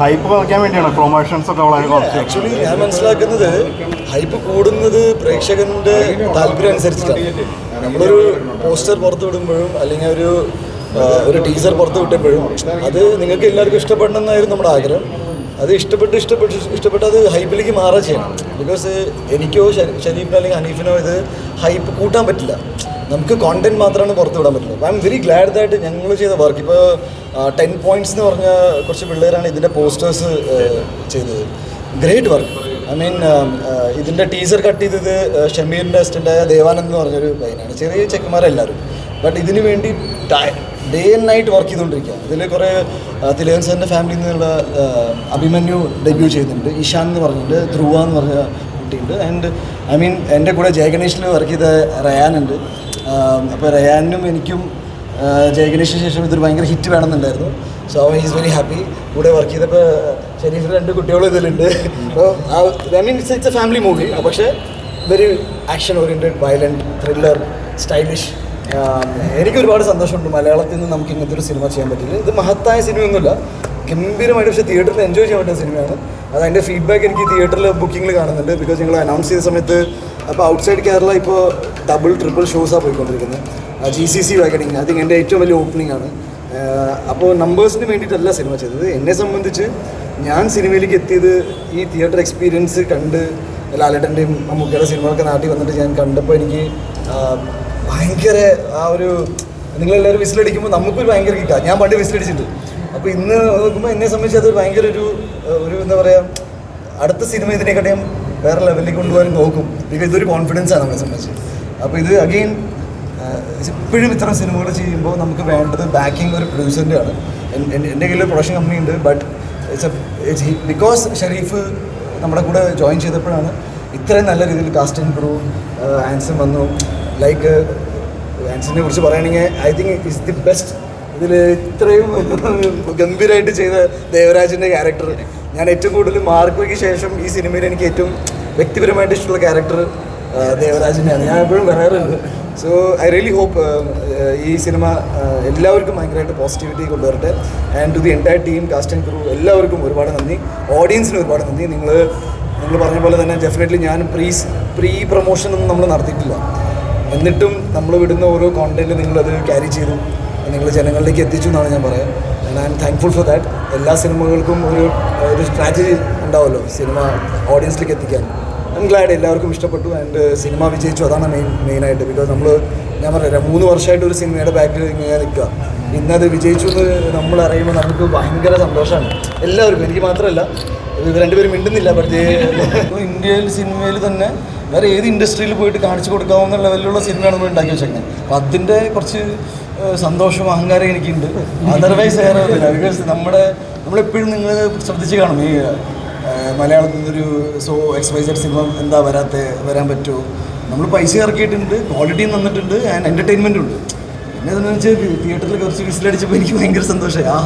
Hype കുറയ്ക്കാൻ വേണ്ടിയാണ്. Promotions ഒക്കെ വളരെ കുറച്ച്. ആക്ച്വലി ഞാൻ മനസ്സിലാക്കുന്നത് ഹൈപ്പ് കൂടുന്നത് പ്രേക്ഷകന്റെ താല്പര്യം അനുസരിച്ചിട്ടാണ്. നമ്മളൊരു പോസ്റ്റർ പുറത്തു വിടുമ്പോഴും അല്ലെങ്കിൽ ഒരു ഒരു ടീസർ പുറത്തു വിട്ടപ്പോഴും അത് നിങ്ങൾക്ക് എല്ലാവർക്കും ഇഷ്ടപ്പെടണം എന്നായിരുന്നു നമ്മുടെ ആഗ്രഹം. അത് ഇഷ്ടപ്പെട്ട് ഇഷ്ടപ്പെട്ട് ഇഷ്ടപ്പെട്ട് അത് ഹൈപ്പിലേക്ക് മാറുക ചെയ്യണം. ബിക്കോസ് എനിക്കോ ഷരീ- ഷരീഫിനോ അല്ലെങ്കിൽ ഹനീഫിനോ ഇത് ഹൈപ്പ് കൂട്ടാൻ പറ്റില്ല. നമുക്ക് കോണ്ടന്റ് മാത്രമാണ് പുറത്ത് വിടാൻ പറ്റുള്ളൂ. I am very glad that ഞങ്ങൾ ചെയ്ത വർക്ക് ഇപ്പോൾ ടെൻ പോയിന്റ്സ് എന്ന് പറഞ്ഞ കുറച്ച് പിള്ളേരാണ് ഇതിന്റെ പോസ്റ്റേഴ്സ് ചെയ്തത്. ഗ്രേറ്റ് വർക്ക് ഐ മീൻ ഇതിന്റെ ടീസർ കട്ട് ചെയ്തത് ഷമീറിന്റെ അസിസ്റ്റന്റായ ദേവാനന്ദ് എന്ന് പറഞ്ഞൊരു പയ്യനാണ്. ചെറിയ ചെക്കന്മാരെല്ലാവരും ബട്ട് ഇതിന് വേണ്ടി ഡേ ആൻഡ് നൈറ്റ് വർക്ക് ചെയ്തുകൊണ്ടിരിക്കുക ഇതിൽ കുറേ തിലകൻ സാറിന്റെ ഫാമിലിയിൽ നിന്നുള്ള അഭിമന്യു ഡെബ്യൂ ചെയ്യുന്നുണ്ട്. ഇഷാൻ എന്ന് പറഞ്ഞിട്ടുണ്ട് ധ്രുവ എന്ന് പറഞ്ഞ കുട്ടിയുണ്ട്. ആൻഡ് ഐ മീൻ എന്റെ കൂടെ ജയഗണേഷിൽ വർക്ക് ചെയ്ത റയാനുണ്ട് അപ്പോൾ റയാനും എനിക്കും ജയഗണേഷിന് ശേഷം ഇതൊരു ഭയങ്കര ഹിറ്റ് വേണമെന്നുണ്ടായിരുന്നു. സോ ഈസ് വെരി ഹാപ്പി കൂടെ വർക്ക് ചെയ്തപ്പോൾ ശരീഫിൽ രണ്ട് കുട്ടികളും ഇതിലുണ്ട്. അപ്പോൾ I mean it's it's a family movie പക്ഷേ very action oriented violent thriller stylish എനിക്ക് ഒരുപാട് സന്തോഷമുണ്ട്. മലയാളത്തിൽ നിന്ന് നമുക്ക് ഇങ്ങനത്തെ ഒരു സിനിമ ചെയ്യാൻ പറ്റില്ല. ഇത് മഹത്തായ സിനിമയൊന്നുമില്ല. ഗംഭീരമായിട്ട് പക്ഷേ തിയേറ്ററിൽ എൻജോയ് ചെയ്യാൻ പറ്റുന്ന സിനിമയാണ്. അത് അതിന്റെ ഫീഡ്ബാക്ക് എനിക്ക് തിയേറ്ററിൽ ബുക്കിങ്ങിൽ കാണുന്നുണ്ട്. ബിക്കോസ് ഞങ്ങൾ അനൗൺസ് ചെയ്ത സമയത്ത് അപ്പോൾ ഔട്ട്സൈഡ് കേരള ഇപ്പോൾ ഡബിൾ ട്രിപ്പിൾ ഷോസാണ് പോയിക്കൊണ്ടിരിക്കുന്നത്. ജി സി സി വാഗണിങ് അത് എന്റെ ഏറ്റവും വലിയ ഓപ്പണിംഗ് ആണ്. അപ്പോൾ നമ്പേഴ്സിന് വേണ്ടിയിട്ടല്ല സിനിമ ചെയ്തത്. എന്നെ സംബന്ധിച്ച് ഞാൻ സിനിമയിലേക്ക് എത്തിയത് ഈ തിയേറ്റർ എക്സ്പീരിയൻസ് കണ്ട് ലാലേട്ടന്റെയും മമ്മൂക്കയുടെ സിനിമകളൊക്കെ നാട്ടിൽ വന്നിട്ട് ഞാൻ കണ്ടപ്പോൾ എനിക്ക് ഭയങ്കര ആ ഒരു നിങ്ങളെല്ലാവരും വിസിലടിക്കുമ്പോൾ നമുക്കൊരു ഭയങ്കര കിട്ടുക ഞാൻ പണ്ട് വിസിലടിച്ചിട്ടുണ്ട്. അപ്പോൾ ഇന്ന് നോക്കുമ്പോൾ എന്നെ സംബന്ധിച്ച് അത് ഭയങ്കര ഒരു ഒരു എന്താ പറയുക അടുത്ത സിനിമ ഇതിനെക്കാട്ടിയും വേറെ ലെവലിൽ കൊണ്ടുപോകാൻ നോക്കും. ബിക്കോസ് ഇതൊരു കോൺഫിഡൻസ് ആണ് നമ്മളെ സംബന്ധിച്ച്. അപ്പോൾ ഇത് അഗെയിൻ ഇപ്പോഴും ഇത്ര സിനിമകൾ ചെയ്യുമ്പോൾ നമുക്ക് വേണ്ടത് ബാക്കിംഗ് ഒരു പ്രൊഡ്യൂസറിന്റെ ആണ് എൻ- എൻ- എന്റെ കയ്യിൽ പ്രൊഡക്ഷൻ കമ്പനി ഉണ്ട് ബട്ട് ഇറ്റ്സ് ബിക്കോസ് ഷെരീഫ് നമ്മുടെ കൂടെ ജോയിൻ ചെയ്തപ്പോഴാണ് ഇത്രയും നല്ല രീതിയിൽ കാസ്റ്റിംഗ് ആൻഡ് ആൻസൺ വന്നു. ലൈക്ക് ആൻസണിനെ കുറിച്ച് പറയുകയാണെങ്കിൽ I think is the best ഇതിൽ ഇത്രയും ഗംഭീരമായിട്ട് ചെയ്ത ദേവരാജിന്റെ ക്യാരക്ടർ ഞാൻ ഏറ്റവും കൂടുതൽ മാർക്കോയ്ക്ക് ശേഷം ഈ സിനിമയിൽ എനിക്ക് ഏറ്റവും വ്യക്തിപരമായിട്ട് ഇഷ്ടമുള്ള ക്യാരക്ടർ ദേവരാജിന്റെയാണ് ഞാൻ എപ്പോഴും പറയാറുണ്ട്. സോ ഐ റിയലി ഹോപ്പ് ഈ സിനിമ എല്ലാവർക്കും ഭയങ്കരമായിട്ട് positivity കൊണ്ടുവരട്ടെ. And to the entire team cast and crew എല്ലാവർക്കും ഒരുപാട് നന്ദി. ഓഡിയൻസിന് ഒരുപാട് നന്ദി. നിങ്ങൾ നിങ്ങൾ പറഞ്ഞ പോലെ തന്നെ ഡെഫിനറ്റ്ലി ഞാൻ പ്രീ പ്രീ പ്രൊമോഷൻ ഒന്നും നമ്മൾ നടത്തിയിട്ടില്ല. എന്നിട്ടും നമ്മൾ വിടുന്ന ഓരോ കോണ്ടന്റ് നിങ്ങളത് ക്യാരി ചെയ്തു. നിങ്ങൾ ജനങ്ങളിലേക്ക് എത്തിച്ചു എന്നാണ് ഞാൻ പറയാം. And I am thankful for that എല്ലാ സിനിമകൾക്കും ഒരു ഒരു സ്ട്രാറ്റജി ഉണ്ടാവുമല്ലോ സിനിമ ഓഡിയൻസിലേക്ക് എത്തിക്കാൻ. ഐ ഗ്ലാഡ് എല്ലാവർക്കും ഇഷ്ടപ്പെട്ടു ആൻഡ് സിനിമ വിജയിച്ചു. അതാണ് മെയിൻ മെയിനായിട്ട് ബിക്കോസ് നമ്മൾ ഞാൻ പറയാം മൂന്ന് വർഷമായിട്ട് ഒരു സിനിമയുടെ ബാക്കിൽ ഇങ്ങനെ നിൽക്കുക ഇന്നത് വിജയിച്ചു എന്ന് നമ്മൾ അറിയുമ്പോൾ നമുക്ക് ഭയങ്കര സന്തോഷമാണ്. എല്ലാവർക്കും എനിക്ക് മാത്രമല്ല ഇവർ രണ്ടുപേരും മിണ്ടുന്നില്ല പക്ഷേ ഇന്ത്യയിൽ സിനിമയിൽ തന്നെ വേറെ ഏത് ഇൻഡസ്ട്രിയിൽ പോയിട്ട് കാണിച്ചു കൊടുക്കാവുന്ന ലെവലിലുള്ള സിനിമയാണ് നമ്മൾ ഉണ്ടാക്കി വെച്ചേക്കുന്നത്. അപ്പം അതിന്റെ കുറച്ച് സന്തോഷം അഹങ്കാരം എനിക്കുണ്ട്. അതർവൈസ് വേറെ ബിക്കോസ് നമ്മുടെ നമ്മളെപ്പോഴും നിങ്ങൾ ശ്രദ്ധിച്ച് കാണും. ഈ മലയാളത്തിൽ നിന്നൊരു സോ എക്സ്പൈസഡ് സിനിമ എന്താ വരാത്ത വരാൻ പറ്റുമോ? നമ്മൾ പൈസ ഇറക്കിയിട്ടുണ്ട് ക്വാളിറ്റിയും തന്നിട്ടുണ്ട് ആൻഡ് എന്റർടൈൻമെന്റും ഉണ്ട്. പിന്നെ എന്താണെന്ന് വെച്ചാൽ തിയേറ്ററിൽ കുറച്ച് വിസിലടിച്ചപ്പോൾ എനിക്ക് ഭയങ്കര സന്തോഷമായി. ആ